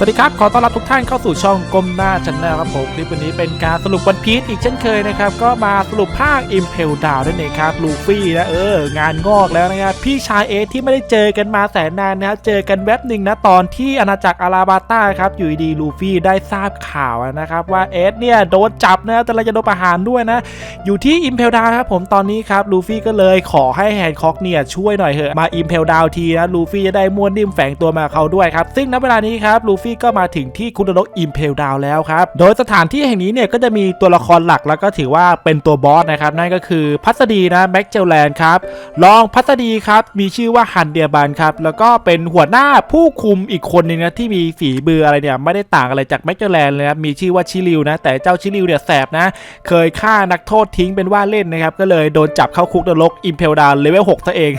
สวัสดีครับ ขอต้อนรับทุกท่านเข้าสู่ช่องก้มหน้าชันแนลครับผม คลิปวันนี้เป็นการสรุปวันพีชอีกเช่นเคยนะครับ ก็มาสรุปภาค Impel Down นั่นเองครับ ลูฟี่นะ เออ งานงอกแล้วนะครับ พี่ชายเอที่ไม่ได้เจอกันมาแสนนานนะครับ เจอกันแวบหนึ่งนะ ตอนที่อาณาจักรอาราบาต้าครับ อยู่ดีลูฟี่ได้ทราบข่าวนะครับ ว่าเอสเนี่ยโดนจับนะแต่เราจะโดนประหารด้วยนะ อยู่ที่ Impel Down ครับผมตอนนี้ครับลูฟี่ก็เลยขอให้แฮนด์คอกเนี่ยช่วยหน่อยเถอะมา Impel Down ทีนะลูฟี่จะได้ม้วนนิ่มแฝงตัวมาเขาด้วยครับซึ่งณเวลานี้ครับลูฟก็มาถึงที่คุโดโนะ Impel Down แล้วครับ โดยสถานที่แห่งนี้เนี่ยก็จะมีตัวละครหลักแล้วก็ถือว่าเป็นตัวบอสนะครับ นั่นก็คือพัสดีนะแม็กเจลแลนครับรองพัสดีครับมีชื่อว่าฮันเดียบันครับแล้วก็เป็นหัวหน้าผู้คุมอีกคนหนึงนะที่มีฝีมืออะไรเนี่ยไม่ได้ต่างอะไรจากแม็กเจลแลนเลยนะมีชื่อว่าชิลิวนะแต่เจ้าชิลิวเนี่ยแสบนะ เคยฆ่านักโทษทิ้งเป็นว่าเล่นนะครับก็เลยโดนจับเข้าคุกนรกอิมเพลดาวเลเวล6ซะเอง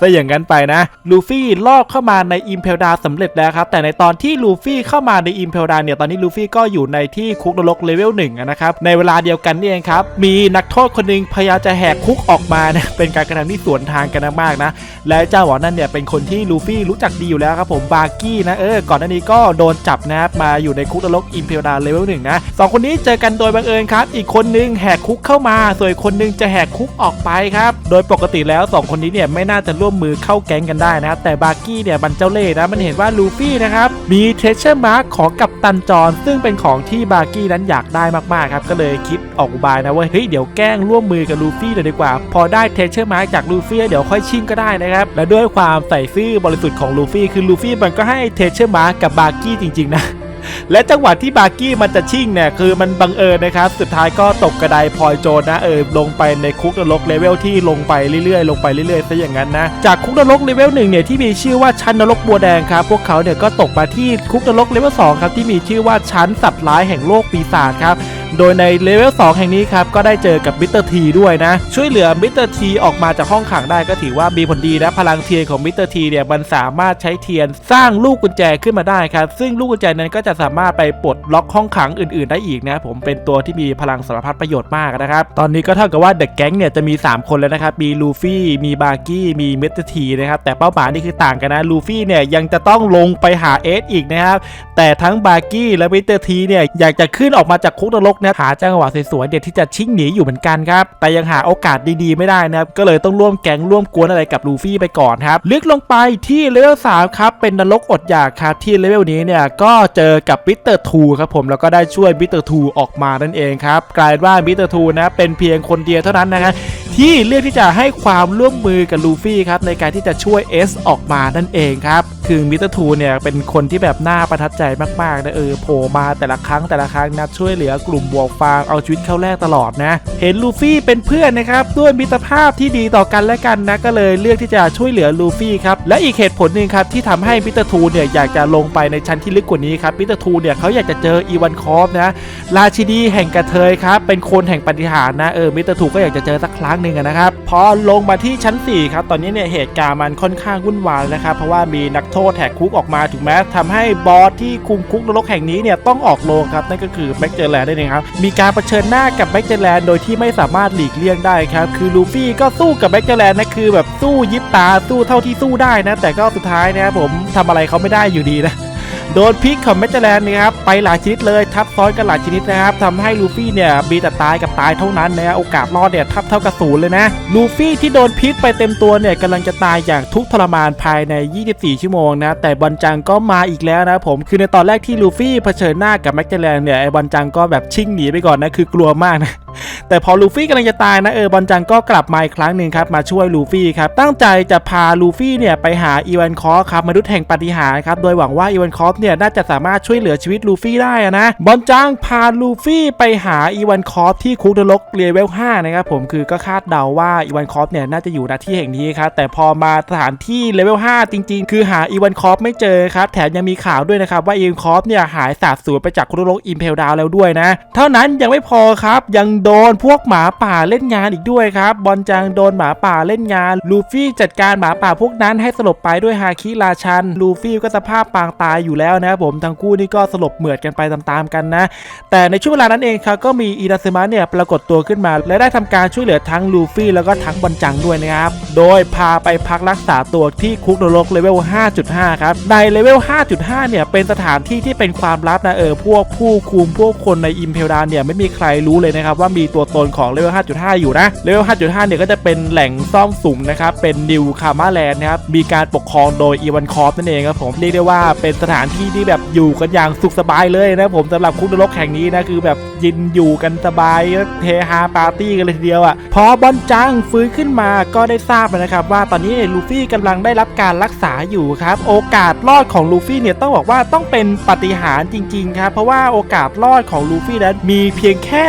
ซะอย่างนั้นไปนะลูฟี่ลอบเข้ามาในอิมเพลดาสำเร็จแล้วครับแต่ในตอนที่ลูฟี่เข้ามาในอิมเพลดาเนี่ยตอนนี้ลูฟี่ก็อยู่ในที่คุกนรกเลเวลหนึ่งนะครับในเวลาเดียวกันนี่เองครับมีนักโทษคนหนึงพยายามจะแหกคุกออกมานะเป็นการกระทำที่สวนทางกันมากนะ และเจ้าหวอนั่นเนี่ยเป็นคนที่ลูฟี่รู้จักดีอยู่แล้วครับผมบาร์กี้นะเออก่อนหน้านี้ก็โดนจับนะครับมาอยู่ในคุกนรกอิมเพลดาเลเวลหนึ่งนะสองคนนี้เจอกันโดยบังเอิญครับ อีกคนนึงแหกคุกเข้ามา ส่วนคนนึงจะแหกคุกออกไปครับ โดยปกติแล้วสองคนนี้เนี่ยไม่น่าจะร่ววมมือเข้าแก๊งกันได้นะครับแต่บาร์กี้เนี่ยมันเจ้าเล่ห์นะมันเห็นว่าลูฟี่นะครับมีเทรเชอร์มาร์คของกัปตันจอนซึ่งเป็นของที่บาร์กี้นั้นอยากได้มากๆครับก็เลยคิดออกอุบายนะว่าเฮ้ยเดี๋ยวแกล้งร่วมมือกับลูฟี่เลยดีกว่า พอได้เทรเชอร์มาร์คจากลูฟี่เดี๋ยวค่อยชิงก็ได้นะครับและด้วยความใส่ซื่อบริสุทธิ์ของลูฟี่คือลูฟี่มันก็ให้เทรเชอร์มาร์คกับบาร์กี้จริงๆนะ และจังหวะที่บาร์กี้มันจะชิ่งเนี่ยคือมันบังเอิญนะครับ สุดท้ายก็ตกกระไดพลอยโจรนะเออลงไปในคุกนรกเลเวลที่ลงไปเรื่อยๆ ลงไปเรื่อยๆซะอย่างนั้นนะ จากคุกนรกเลเวลหนึ่งเนี่ยที่มีชื่อว่าชั้นนรกบัวแดงครับพวกเขาเนี่ยก็ตกมาที่คุกนรกเลเวลสองครับที่มีชื่อว่าชั้นสัตว์ร้ายแห่งโลกปีศาจครับ โดยในเลเวล2แห่งนี้ครับก็ได้เจอกับมิสเตอร์ทีด้วยนะ ช่วยเหลือมิสเตอร์ทีออกมาจากห้องขังได้ก็ถือว่ามีผลดีนะพลังเทียนของมิสเตอร์ทีเนี่ยมันสามารถใช้เทียนสร้างลูกกุญแจขึ้นมาได้ครับ ซึ่งลูกกุญแจนั้นก็จะสามารถไปปลดล็อกห้องขังอื่น ๆ ได้อีกนะผมเป็นตัวที่มีพลังสารพัดประโยชน์มากนะครับ ตอนนี้ก็เท่ากับว่าเดอะแก๊งเนี่ยจะมี 3 คนแล้วนะครับ มีลูฟี่ มีบาร์กี้ มีมิสเตอร์ทีนะครับ แต่เป้าหมายนี่คือต่างกันนะ ลูฟี่เนี่ยยังจะต้องลงไปหาเอสอีกนะครับ แต่ทั้งบาร์กี้และมิสเตอร์ทีเนี่ยอยากจะขึ้นออกมาจากคุกนรกนะหาจังหวะสวยๆเด็ดที่จะชิ่งหนีอยู่เหมือนกันครับแต่ยังหาโอกาสดีๆไม่ได้นะครับก็เลยต้องร่วมแก๊งร่วมกวนอะไรกับลูฟี่ไปก่อนครับลึกลงไปที่เลเวล3ครับเป็นนรกอดอยากครับที่เลเวลนี้เนี่ยก็เจอกับมิสเตอร์ทูครับผมแล้วก็ได้ช่วยมิสเตอร์ทูออกมานั่นเองครับกลายว่ามิสเตอร์ทูนะเป็นเพียงคนเดียวเท่านั้นนะครับที่เลือกที่จะให้ความร่วมมือกับลูฟี่ครับในการที่จะช่วย S ออกมานั่นเองครับ คือมิสเตอร์ทูเนี่ยเป็นคนที่แบบน่าประทับใจมากๆนะเออโผล่มาแต่ละครั้งแต่ละครั้งนะช่วยเหลือกลุ่มบวกฟางเอาชีวิตเข้าแรกตลอดนะ เห็นลูฟี่เป็นเพื่อนนะครับด้วยมิตรภาพที่ดีต่อกันและกันนะก็เลยเลือกที่จะช่วยเหลือลูฟี่ครับและอีกเหตุผลหนึ่งครับที่ทำให้มิสเตอร์ทูเนี่ยอยากจะลงไปในชั้นที่ลึกกว่านี้ครับมิสเตอร์ทูเนี่ยเขาอยากจะเจออีวานคอฟนะราชินีแห่งกระเทยครับเป็นคนแห่งปฏิหารนะเออมิสเตอร์ทูก็อยากจะเจอสักครั้งหนึ่งนะครับพอลงมาที่ชั้น4ครับตอนนี้เนี่ยเหตุการณ์มันค่อนข้างวุ่นวายนะครับเพราะว่ามีนักโโทษแหกคุกออกมาถูกไหมทำให้บอสที่คุมคุกนรกแห่งนี้เนี่ยต้องออกโรงครับนั่นก็คือแบ็กเจอร์แลนด์นั่นเองครับมีการเผชิญหน้ากับแบ็กเจอร์แลนด์โดยที่ไม่สามารถหลีกเลี่ยงได้ครับคือลูฟี่ก็สู้กับแบ็กเจอร์แลนด์นะคือแบบสู้ยิบตาสู้เท่าที่สู้ได้นะแต่ก็สุดท้ายนะครับผมทำอะไรเขาไม่ได้อยู่ดีนะ โดนพิษของเมจแลนด์นะครับไปหลายชนิดเลยทับซ้อนกันหลายชนิดนะครับทำให้ลูฟี่เนี่ยมีแต่ตายกับตายเท่านั้นนะโอกาสรอดเนี่ยทับเท่ากับศูนย์เลยนะลูฟี่ที่โดนพิษไปเต็มตัวเนี่ยกำลังจะตายอย่างทุกทรมานภายใน 24 ชั่วโมงนะแต่บอลจังก็มาอีกแล้วนะผมคือในตอนแรกที่ลูฟี่เผชิญหน้ากับแมจแลนด์เนี่ยไอ้บอลจังก็แบบชิ่งหนีไปก่อนนะคือกลัวมากนะแต่พอลูฟี่กำลังจะตายนะเออบอลจังก็กลับมาอีกครั้งหนึ่งครับมาช่วยลูฟี่ครับตั้งใจจะพาลูฟี่เนี่ยไปหาอีวานคอครับมนุษย์แห่งปฏิหารครับโดยหวังว่าอีวานคอเนี่ยน่าจะสามารถช่วยเหลือชีวิตลูฟี่ได้อะนะบอลจังพาลูฟี่ไปหาอีวานคอฟที่คุกนรกเลเวล5นะครับผมคือก็คาดเดาว่าอีวานคอฟเนี่ยน่าจะอยู่ณที่แห่งนี้ครับแต่พอมาสถานที่เลเวล5จริง ๆ คือหาอีวานคอฟไม่เจอครับแถมยังมีข่าวด้วยนะครับว่าอีวานคอฟเนี่ยหายสาบสูญไปจากคุกนรกอิมเพลดาวแล้วด้วยนะ เท่านั้นยังไม่พอครับยังโดนพวกหมาป่าเล่นงานอีกด้วยครับบอลจังโดนหมาป่าเล่นงาน ลูฟี่จัดการหมาป่าพวกนั้นให้สลบไปด้วยฮาคิราชัน ลูฟี่ก็สภาพปางตายอยู่แล้วแล้วนะครับผมทั้งคู่นี่ก็สลบเหมือดกันไปตามๆกันนะ แต่ในช่วงเวลานั้นเองครับก็มีอินาซึมะเนี่ยปรากฏตัวขึ้นมา และได้ทำการช่วยเหลือทั้งลูฟี่แล้วก็ทั้งบอลจังด้วยนะครับ โดยพาไปพักรักษาตัวที่คุกนรกเลเวล 5.5 ครับ ในเลเวล 5.5 เนี่ยเป็นสถานที่ที่เป็นความลับนะเออพวกผู้คุมพวกคนในอิมเพลดานเนี่ยไม่มีใครรู้เลยนะครับว่ามีตัวตนของเลเวล 5.5 อยู่นะเลเวล 5.5 เนี่ยก็จะเป็นแหล่งซ่องสุมนะครับเป็นนิวคามาแลนด์นะครับมีการปกครองโดยอีวันคอฟนั่นเองครับผมเรียกได้ว่าเป็นสถานที่ที่แบบอยู่กันอย่างสุขสบายเลยนะผมสำหรับคุกนรกแห่งนี้นะคือแบบยินอยู่กันสบายเฮฮาปาร์ตี้กันเลยทีเดียวอะพอบอลจังฟื้นขึ้นมาก็ได้ทราบนะครับ ว่าตอนนี้ลูฟี่กำลังได้รับการรักษาอยู่ครับโอกาสรอดของลูฟี่เนี่ยต้องบอกว่าต้องเป็นปาฏิหารย์จริงๆครับเพราะว่าโอกาสรอดของลูฟี่นั้นมีเพียงแค่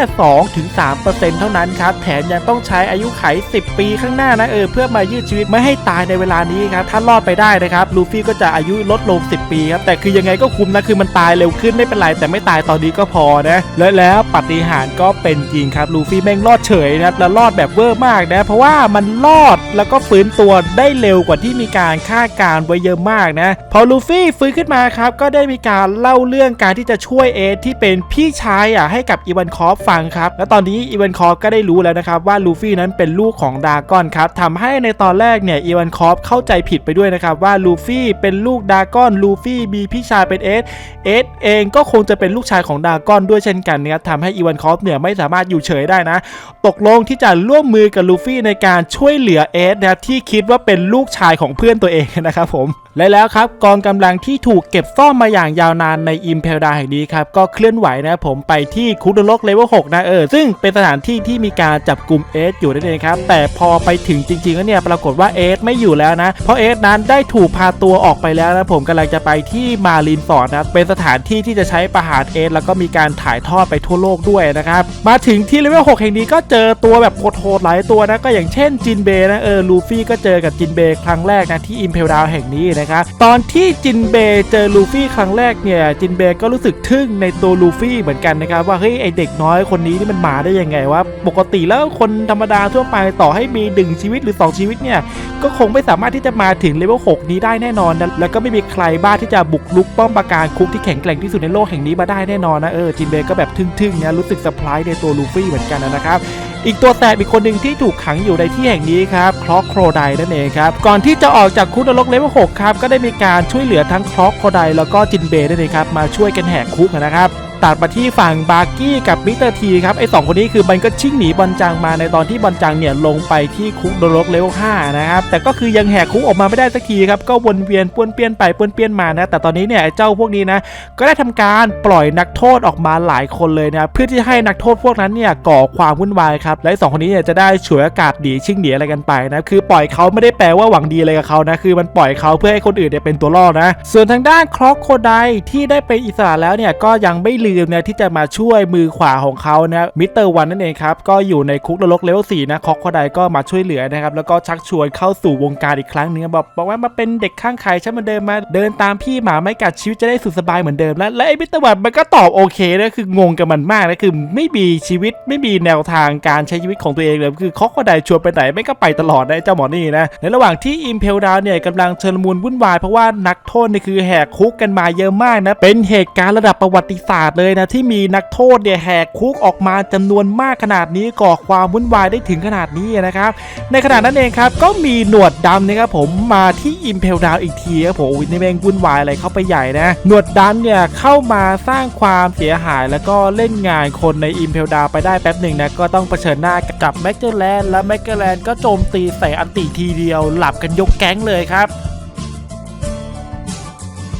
2-3%เท่านั้นครับแถมยังต้องใช้อายุไข 10 ปีข้างหน้านะเออเพื่อมายืดชีวิตไม่ให้ตายในเวลานี้ครับถ้ารอดไปได้นะครับลูฟี่ก็จะอายุลดลง 10 ปีครับแต่คือยังไงก็คุ้มนะคือมันตายเร็วขึ้นไม่เป็นไรแต่ไม่ตายตอนนี้ก็พอนะและแล้วปาฏิหารย์ก็เป็นจริงครับลูฟี่แม่งรอดเฉยนะแล้วรอดแบบเวอร์มากนะเพราะว่ามันรอดแล้วก็ฟื้นตัวได้เร็วกว่าที่มีการคาดการไว้เยอะมากนะพอลูฟี่ฟื้นขึ้นมาครับก็ได้มีการเล่าเรื่องการที่จะช่วยเอสที่เป็นพี่ชายอะให้กับอีวานคอฟฟังครับและตอนนี้อีวานคอฟก็ได้รู้แล้วนะครับว่าลูฟี่นั้นเป็นลูกของดากอนครับทำให้ในตอนแรกเนี่ยอีวานคอฟเข้าใจผิดไปด้วยนะครับว่าลูฟี่เป็นลูกดากอนลูฟี่มีพี่ชายเป็นเอสเอสเองก็คงจะเป็นลูกชายของดากอนด้วยเช่นกันนะครับทำให้อีวานคอฟเนี่ยไม่สามารถอยู่เฉยได้นะ ตกลงที่จะร่วมมือกับลูฟี่ในการช่วยเหลือเอสนะครับที่คิดว่าเป็นลูกชายของเพื่อนตัวเองนะครับผม และแล้วครับกองกำลังที่ถูกเก็บซ่อนมาอย่างยาวนานในอิมเพลดาแห่งนี้ครับก็เคลื่อนไหวนะครับผมไปที่คุกนรกเลเวล6นะเออซึ่งเป็นสถานที่ที่มีการจับกลุ่มเอสอยู่นั่นเองครับแต่พอไปถึงจริงๆแล้วเนี่ยปรากฏว่าเอสไม่อยู่แล้วนะ เพราะเอสนั้นได้ถูกพาตัวออกไปแล้วนะผมกำลังจะไปที่มารีนฟอร์ดนะเป็นสถานที่ที่จะใช้ประหารเอสแล้วก็มีการถ่ายทอดไปทั่วโลกด้วยนะครับมาถึงที่เลเวล6แห่งนี้ก็เจอตัวแบบโหดๆหลายตัวนะก็อย่างเช่นจินเบนะเออลูฟี่ก็เจอกับจินเบครั้งแรกนะที่อิมเพลดาแห่งนี้นะครับตอนที่จินเบเจอลูฟี่ครั้งแรกเนี่ยจินเบก็รู้สึกทึ่งในตัวลูฟี่เหมือนกันนะครับว่าเฮ้ยไอเด็กน้อยคนนี้นี่มันมาได้ยังไงวะปกติแล้วคนธรรมดาทั่วไปต่อให้มีดึงชีวิตหรือ 2 ชีวิตเนี่ยก็คงไม่สามารถที่จะมาถึงเลเวล6นี้ได้แน่นอนนะแล้วก็ไม่มีใครบ้าที่จะบุกลุกป้อมปราการคุกที่แข็งแกร่งที่สุดในโลกแห่งนี้มาได้แน่นอนนะเออจินเบก็แบบทึ่งๆเนี่ยรู้สึกเซอร์ไพรส์ในตัวลูฟี่เหมือนกันนะครับ อีกตัวแสบอีกคนหนึ่งที่ถูกขังอยู่ในที่แห่งนี้ครับคลอกโครไดนั่นเองครับก่อนที่จะออกจากคุกนรกเลเวล6ครับก็ได้มีการช่วยเหลือทั้งคลอกโครไดแล้วก็จินเบย์นั่นเองครับมาช่วยกันแหกคุกนะครับ ตัดมาที่ฝั่งบาร์กี้กับมิสเตอร์ทีครับไอ้สองคนนี้คือมันก็ชิ่งหนีบอลจังมาในตอนที่บอลจังเนี่ยลงไปที่คุกนรกเลเวล5นะครับแต่ก็คือยังแหกคุกออกมาไม่ได้สักทีครับก็วนเวียนป้วนเปี้ยนไปป้วนเปี้ยนมานะแต่ตอนนี้เนี่ยไอ้เจ้าพวกนี้นะก็ได้ทำการปล่อยนักโทษออกมาหลายคนเลยนะเพื่อที่ให้นักโทษพวกนั้นเนี่ยก่อความวุ่นวายครับและสองคนนี้เนี่ยจะได้ฉวยโอกาสหนีชิ่งหนีอะไรกันไปนะคือปล่อยเขาไม่ได้แปลว่าหวังดีอะไรกับเขานะคือมันปล่อยเขาเพื่อให้คนอื่นเนี่ยเป็นตัวล่อนะส่วนทางด้านครอกโคไดที่ได้เป็นอิสระแล้วเนี่ยก็ยังไม่ลมนะที่จะมาช่วยมือขวาของเขานะมิสเตอร์วันนั่นเองครับก็อยู่ในคุกนรกเลเวล4นะคอกโคไดก็มาช่วยเหลือนะครับแล้วก็ชักชวนเข้าสู่วงการอีกครั้งหนึ่งบอกบอกว่ามาเป็นเด็กข้างใครฉันมือนเดิมมาเดินตามพี่หมาไม่กัดชีวิตจะได้สุขสบายเหมือนเดิมแล้วและไอ้มิสเตอร์วันมันก็ตอบโอเคนะคืองงกับมันมากนะคือไม่มีชีวิตไม่มีแนวทางการใช้ชีวิตของตัวเองเลยคือคอกโคไดชวนไปไหนไม่ก็ไปตลอดนะเจ้าหมอนี่นะในระหว่างที่อิมเพลดาวเนี่ยกำลังเชิญมูลวุ่นวายเพราะว่านักโทษนี่คือแหกคุกกันมาเยอะมากนะเป็นเหตุการณ์ระดับประวัติศาสตร์เลยนะที่มีนักโทษเนี่ยแหกคุกออกมาจำนวนมากขนาดนี้ก่อความวุ่นวายได้ถึงขนาดนี้นะครับ ในขณะนั้นเองครับก็มีหนวดดำนะครับผมมาที่อิมเพลดาวอีกทีครับผมอุ๊ยนี่แม่งวุ่นวายอะไรเข้าไปใหญ่นะหนวดดำเนี่ยเข้ามาสร้างความเสียหายแล้วก็เล่นงานคนในอิมเพลดาวไปได้แป๊บหนึ่งนะก็ต้องเผชิญหน้ากับแม็กเจอร์แลนด์และแม็กเจอร์แลนด์ก็โจมตีใส่อันติทีเดียว หลับกันยกแก๊งเลยครับ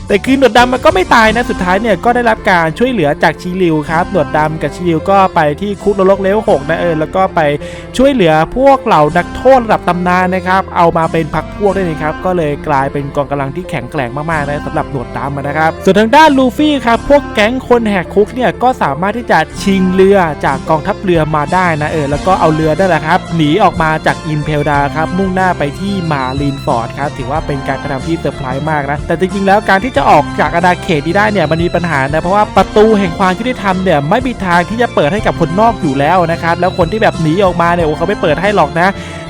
แต่คือหนวดดำมันก็ไม่ตายนะสุดท้ายเนี่ยก็ได้รับการช่วยเหลือจากชิริวครับหนวดดำกับชิริวก็ไปที่คุกนรกเลเวล6นะเออแล้วก็ไปช่วยเหลือพวกเหล่านักโทษระดับตำนานนะครับเอามาเป็นพักพวกได้เลยครับก็เลยกลายเป็นกองกำลังที่แข็งแกร่งมากๆนะสำหรับหนวดดำนะครับส่วนทางด้านลูฟี่ครับพวกแก๊งคนแหกคุกเนี่ยก็สามารถที่จะชิงเรือจากกองทัพเรือมาได้นะเออแล้วก็เอาเรือได้แหละครับหนีออกมาจากอิมเพลดาครับมุ่งหน้าไปที่มารีนฟอร์ดครับถือว่าเป็นการกระทำที่เซอร์ไพรส์มากนะแต่จริงๆแล้วการที่จะออกจากอาณาเขตนี้ได้เนี่ยมันมีปัญหานะเพราะว่าประตูแห่งความยุติธรรมเนี่ยไม่มีทางที่จะเปิดให้กับคนนอกอยู่แล้วนะครับแล้วคนที่แบบหนีออกมาเนี่ยโอ้เขาไม่เปิดให้หรอกนะ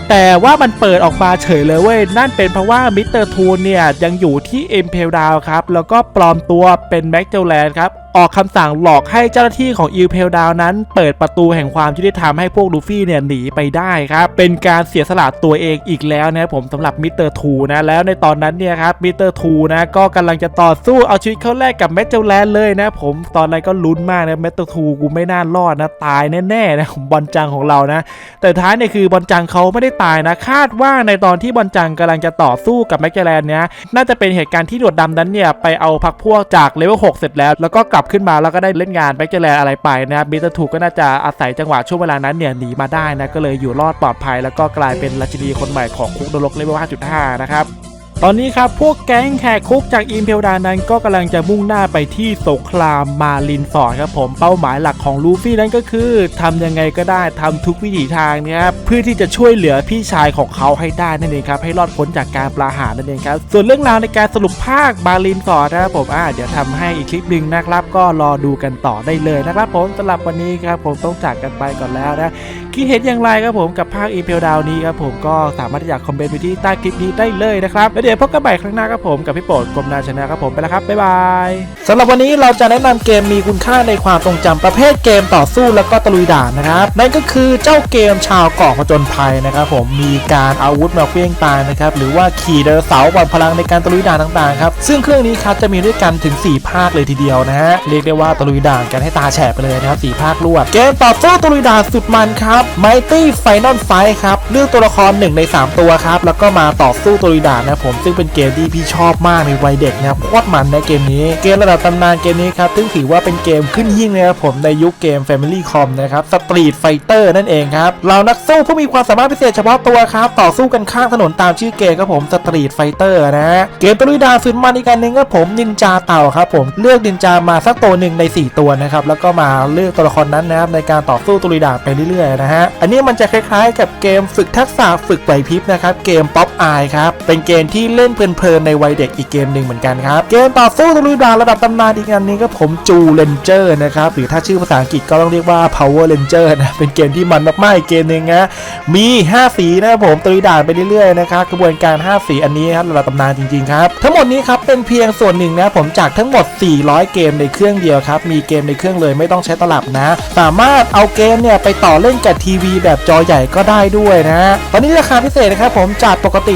แต่ว่ามันเปิดออกมาเฉยเลยเว้ย นั่นเป็นเพราะว่ามิสเตอร์ทูนเนี่ย ยังอยู่ที่เอ็มเพลดาวครับ แล้วก็ปลอมตัวเป็นแม็กเจลแลนด์ครับ ออกคำสั่งหลอกให้เจ้าหน้าที่ของอิลเพลดาวนั้น เปิดประตูแห่งความยุติธรรมให้พวกลูฟี่เนี่ยหนีไปได้ครับ เป็นการเสียสละตัวเองอีกแล้วนะผมสำหรับมิสเตอร์ทูนะแล้วในตอนนั้นเนี่ยครับมิสเตอร์ทูนะก็กำลังจะต่อสู้เอาชีวิตเข้าแลกกับแมกเจลแลนด์เลยนะผมตอนนั้นก็ลุ้นมากนะแมสเตอร์ทูกูไม่น่ารอดนะตายแน่ๆนะบอลจังของเรานะ แต่ท้ายเนี่ยคือบอลจังเขาไม่ได้ตายนะคาดว่าในตอนที่บอลจังกำลังจะต่อสู้กับแมกเจแลนด์เนี่ยน่าจะเป็นเหตุการณ์ที่หนวดดำนั้นเนี่ยไปเอาพักพวกจากเลเวล6เสร็จแล้ว แล้วก็กลับขึ้นมาแล้วก็ได้เล่นงานแมกเจแลนด์อะไรไปนะครับมิสเตอร์ทูก็น่าจะอาศัยจังหวะช่วงเวลานั้นเนี่ยหนีมาได้นะก็เลยอยู่รอดปลอดภัย แล้วก็กลายเป็นราชินีคนใหม่ของคุกนรกเลเวล5.5 นะครับ ตอนนี้ครับพวกแก๊งแหกคุกจากอิมเพลดานั้นก็กำลังจะมุ่งหน้าไปที่สงครามมาลินฟอร์ดครับผมเป้าหมายหลักของลูฟี่นั้นก็คือทำยังไงก็ได้ทำทุกวิถีทางนะครับเพื่อที่จะช่วยเหลือพี่ชายของเขาให้ได้นั่นเองครับให้รอดพ้นจากการปราหารนั่นเองครับส่วนเรื่องราวในการสรุปภาคมาลินฟอร์ดนะครับผมอ่าเดี๋ยวทำให้อีกคลิปหนึ่งนะครับ ก็รอดูกันต่อได้เลยนะครับผมสำหรับวันนี้ครับผมต้องจากกันไปก่อนแล้วนะคิดเห็นอย่างไรครับผมกับภาคอีเพลดาวนี้ครับผมก็สามารถที่จะคอมเมนต์ไปที่ใต้คลิปนี้ได้เลยนะครับแล้วเดี๋ยวพบกันใหม่ครั้งหน้าครับผมกับพี่โปรดกรมนาชนะครับผมไปแล้วครับ บ๊ายบายสำหรับวันนี้เราจะแนะนำเกมมีคุณค่าในความทรงจำประเภทเกมต่อสู้แล้วก็ตะลุยด่านนะครับนั่นก็คือเจ้าเกมชาวเกาะผจญภัยนะครับผมมีการอาวุธมาเคลื่องตายนะครับหรือว่าขี่ไดโนเสาบอลพลังในการตะลุยด่านต่างๆครับซึ่งเครื่องนี้ครับจะมีด้วยกันถึง 4 ภาคเลยทีเดียวนะฮะเรียกได้ว่าตะลุยด่านกันให้ตาแฉะไปเลยนะครับสี่ภาครวดเกมต่อสู้ตะลุยด่านสุดมันครับ Mighty Final Fight ครับเลือกตัวละคร1ใน 3 ตัวครับแล้วก็มาต่อสู้ตะลุยด่านนะผมซึ่งเป็นเกมที่พี่ชอบมากในวัยเด็กนะครับโคตรมันในเกมนี้ เกมระดับตำนานเกมนี้ครับซึ่งถือว่าเป็นเกมขึ้นหิ่งเลยครับผมในยุคเกม Family Com นะครับ Street Fighter นั่นเองครับเรานักสู้ผู้มีความสามารถพิเศษเฉพาะตัวครับต่อสู้กันข้างถนนตามชื่อเกมครับผม Street Fighter นะฮะเกมตะลุยดานสุดมันอีกอันหนึ่งครับผมนินจาเต่าครับผมเลือกนินจามาสักตัวหนึ่งใน 4 ตัวนะครับแล้วก็มาเลือกตัวละครนั้นนะครับในการต่อสู้ตะลุยดานไปเรื่อยๆนะฮะอันนี้มันจะคล้ายๆ กับเกมฝึกทักษะฝึกไหวพริบนะครับเกม Pop Eye ครับเป็นเกมที่เล่นเพลินๆในวัยเด็กอีกเกมหนึ่งเหมือนกันครับ เกมต่อสู้ตะลุยดานระดับตำนานอีกอันนึงก็ผมจูเลนเจอร์นะครับหรือถ้าชื่อภาษาอังกฤษก็ต้องเรียกว่า Power Ranger นะเป็นเกมที่มันมากๆอีกเกมหนึ่งนะมี 5 สีนะครับผมตะลุยด่านไปเรื่อยๆนะครับกระบวนการ 5 สีอันนี้ครับระดับตำนานจริงๆครับทั้งหมดนี้ครับเป็นเพียงส่วนหนึ่งนะผมจากทั้งหมด 400 เกมในเครื่องเดียวครับมีเกมในเครื่องเลยไม่ต้องใช้ตลับนะ สามารถเอาเกมเนี่ยไปต่อเล่นกับทีวีแบบจอใหญ่ก็ได้ด้วยนะตอนนี้ราคาพิเศษนะครับผมจากปกติ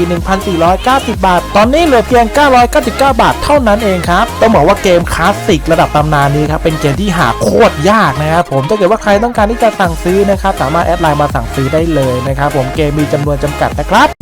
1,490บาท ตอนนี้เหลือเพียง 999 บาท เท่านั้นเองครับ ต้องบอกว่าเกมคลาสสิกระดับตำนานนี้ครับ เป็นเกมที่หาโคตรยากนะครับผม ถ้าเกิดว่าใครต้องการที่จะสั่งซื้อนะครับ สามารถแอดไลน์มาสั่งซื้อได้เลยนะครับผม เกมมีจำนวนจำกัดนะครับ